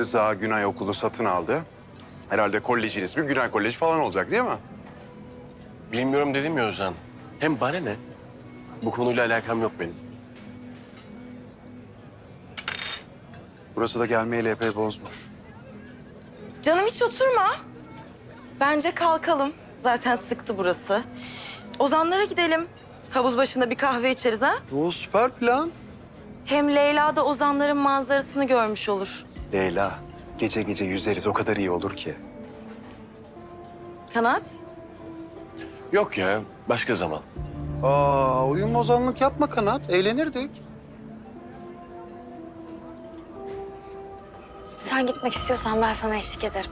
Rıza Günay Okulu satın aldı. Herhalde kolejin ismi Günay Koleji falan olacak değil mi? Bilmiyorum dedim ya Ozan. Hem bana ne? Bu konuyla alakam yok benim. Burası da gelmeyeli epey bozmuş. Canım hiç oturma. Bence kalkalım. Zaten sıktı burası. Ozanlara gidelim. Havuz başında bir kahve içeriz ha. O süper plan. Hem Leyla da Ozanların manzarasını görmüş olur. Leyla, gece gece yüzeriz o kadar iyi olur ki. Kanat? Yok ya, başka zaman. Aa, oyun bozanlık yapma Kanat, eğlenirdik. Sen gitmek istiyorsan ben sana eşlik ederim.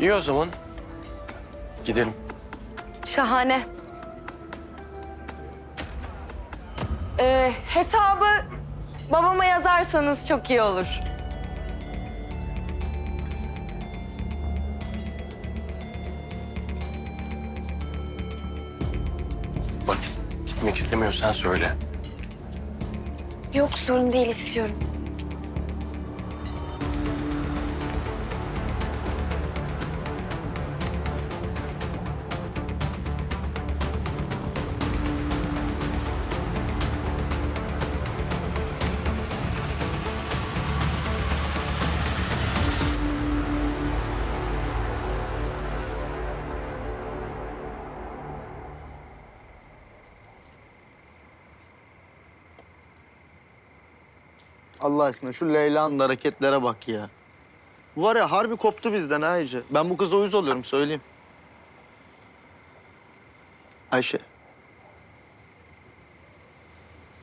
İyi o zaman. Gidelim. Şahane. Ee, hesabı babama yazarsanız çok iyi olur. Bak, gitmek istemiyorsan söyle. Yok sorun değil istiyorum. Allah aşkına şu Leyla'nın hareketlere bak ya. Bu var ya harbi koptu bizden ha iyice. Ben bu kıza uyuz oluyorum söyleyeyim. Ayşe.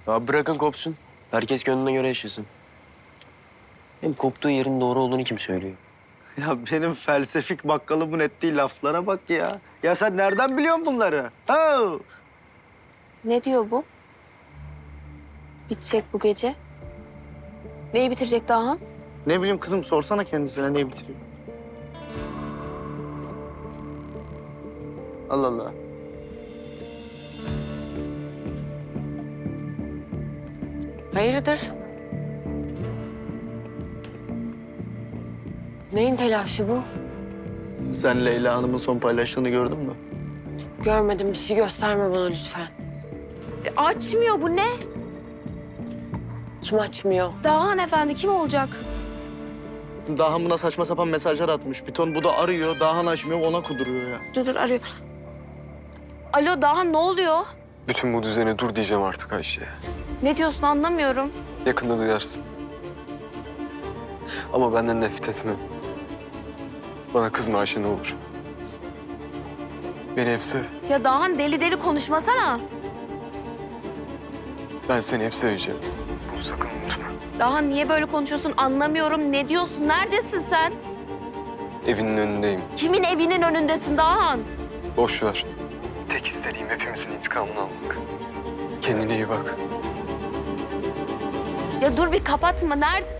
Abi bırakın kopsun. Herkes gönlüne göre yaşasın. Hem koptuğu yerin doğru olduğunu kim söylüyor? Ya benim felsefik bakkalımın ettiği laflara bak ya. Ya sen nereden biliyorsun bunları? Ha? Ne diyor bu? Bitecek bu gece. Neyi bitirecek Dahan? Ne bileyim kızım sorsana kendisine ne bitiriyor. Allah Allah. Hayırdır? Neyin telaşı bu? Sen Leyla Hanım'ın son paylaştığını gördün mü? Görmedim bir şey gösterme bana lütfen. E, açmıyor bu ne? Kim açmıyor? Dahan efendi kim olacak? Dahan buna saçma sapan mesajlar atmış. Bir ton bu da arıyor. Dahan açmıyor ona kuduruyor ya. Dur dur arıyor. Alo Dahan ne oluyor? Bütün bu düzene dur diyeceğim artık Ayşe. Ne diyorsun anlamıyorum. Yakında duyarsın. Ama benden nefret etme. Bana kızma Ayşe ne olur. Beni hep sev. Ya Dahan deli deli konuşmasana. Ben seni hep seveceğim. Bunu sakın unutma. Dahan niye böyle konuşuyorsun anlamıyorum. Ne diyorsun? Neredesin sen? Evinin önündeyim. Kimin evinin önündesin Dahan? Boş ver. Tek istediğim hepimizin intikamını almak. Kendine iyi bak. Ya dur bir kapatma. Nerede?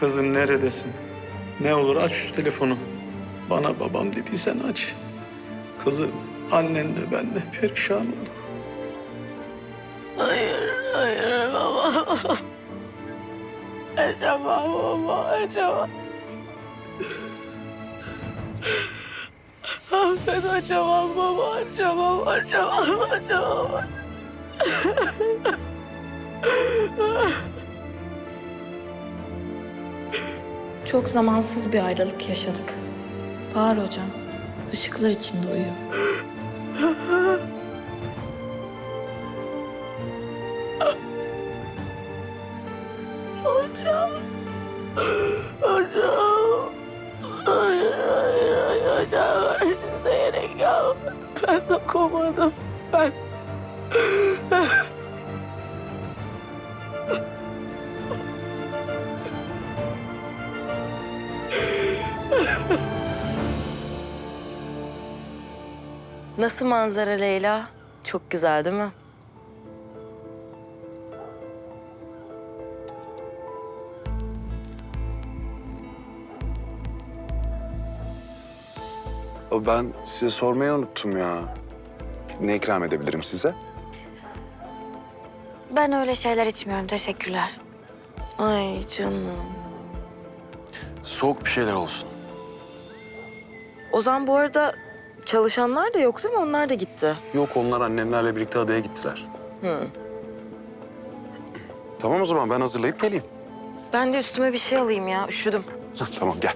Kızım neredesin? Ne olur aç şu telefonu. Bana babam dediysen aç. Kızım, annen de ben de perişan olduk. Hayır, hayır baba. Acaba baba, acaba. Ben açamam baba, açamam, açamam, açamam. Çok zamansız bir ayrılık yaşadık. Bahar hocam, ışıklar içinde uyuyor. Hocam. Hocam. Hayır, hayır, hayır hocam. Ben isteyerek yapmadım. Ben dokunmadım. Ben... Nasıl manzara Leyla? Çok güzel değil mi? O Ben size sormayı unuttum ya. Ne ikram edebilirim size? Ben öyle şeyler içmiyorum. Teşekkürler. Ay canım. Soğuk bir şeyler olsun. Ozan bu arada çalışanlar da yok değil mi? Onlar da gitti. Yok onlar annemlerle birlikte adaya gittiler. Hı. Tamam o zaman ben hazırlayıp geleyim. Ben de üstüme bir şey alayım ya. Üşüdüm. tamam gel.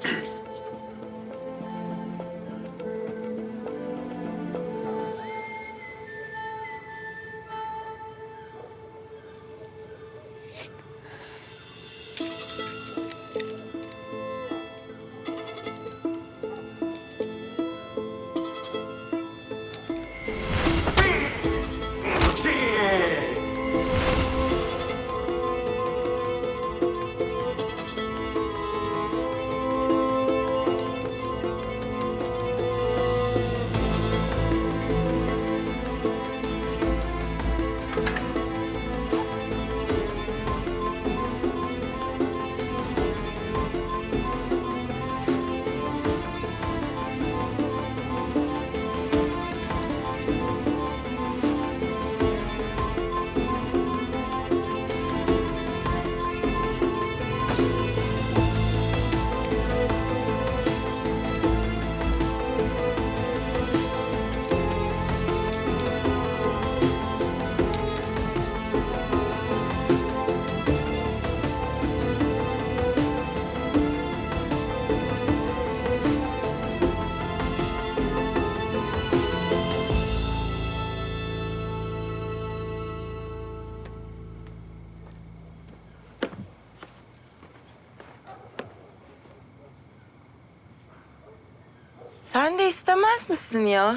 Sen de istemez misin ya?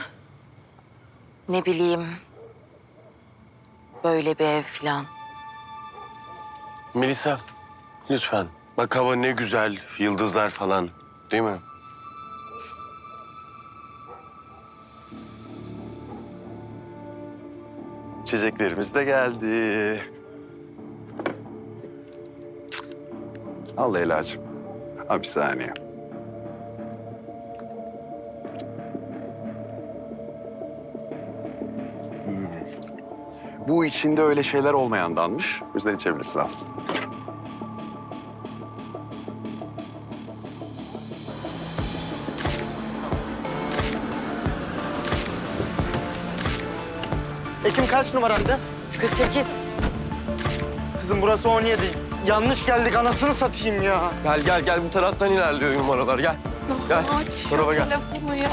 Ne bileyim. Böyle bir ev falan. Melisa, lütfen. Bak hava ne güzel, yıldızlar falan. Değil mi? Çiçeklerimiz de geldi. Al Leyla'cığım. Al bir saniye. Bu içinde öyle şeyler olmayandanmış. O yüzden içebilirsin al. Ekim kaç numaraydı? 48. Kızım burası 17. Yanlış geldik anasını satayım ya. Gel gel gel bu taraftan ilerliyor numaralar gel. Gel. Aç şu gel. telefonu ya.